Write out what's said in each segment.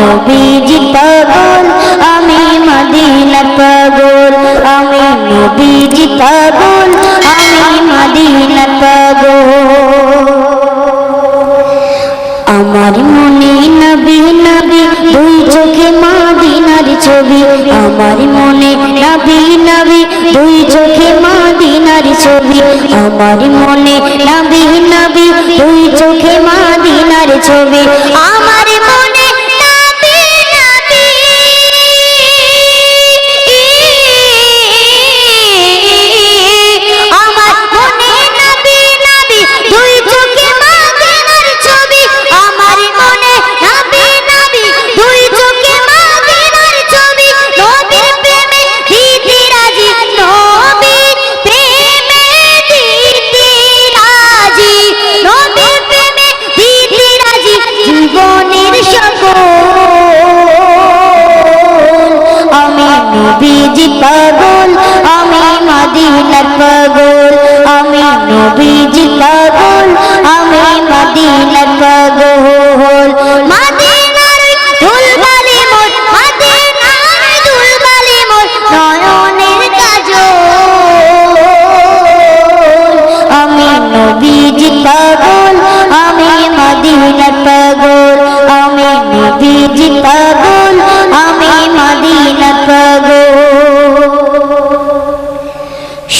নবীজি পাগল, আমি মদিনা পাগল, আমি নবীজি পাগল, আমি মদিনা পাগল। আমার মনে নবী নবী, দুই চোখে মাদিনার ছবি। আমার মনে নবী নবী, দুই চোখে মাদিনার ছবি। আমার মনে নবী নবী, দুই চোখে মাদিনার ছবি।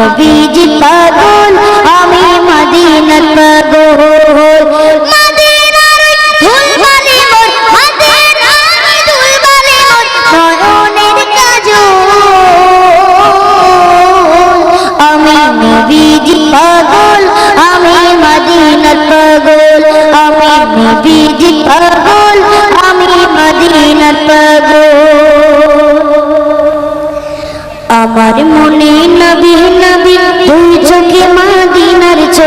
নবীজি পাগল আমি মদিনার পাগল। আমি নবীজি পাগল আমি মদিনার পাগল। আমি নবীজি পাগল আমি মদিনার পাগল। আমার মনে নবী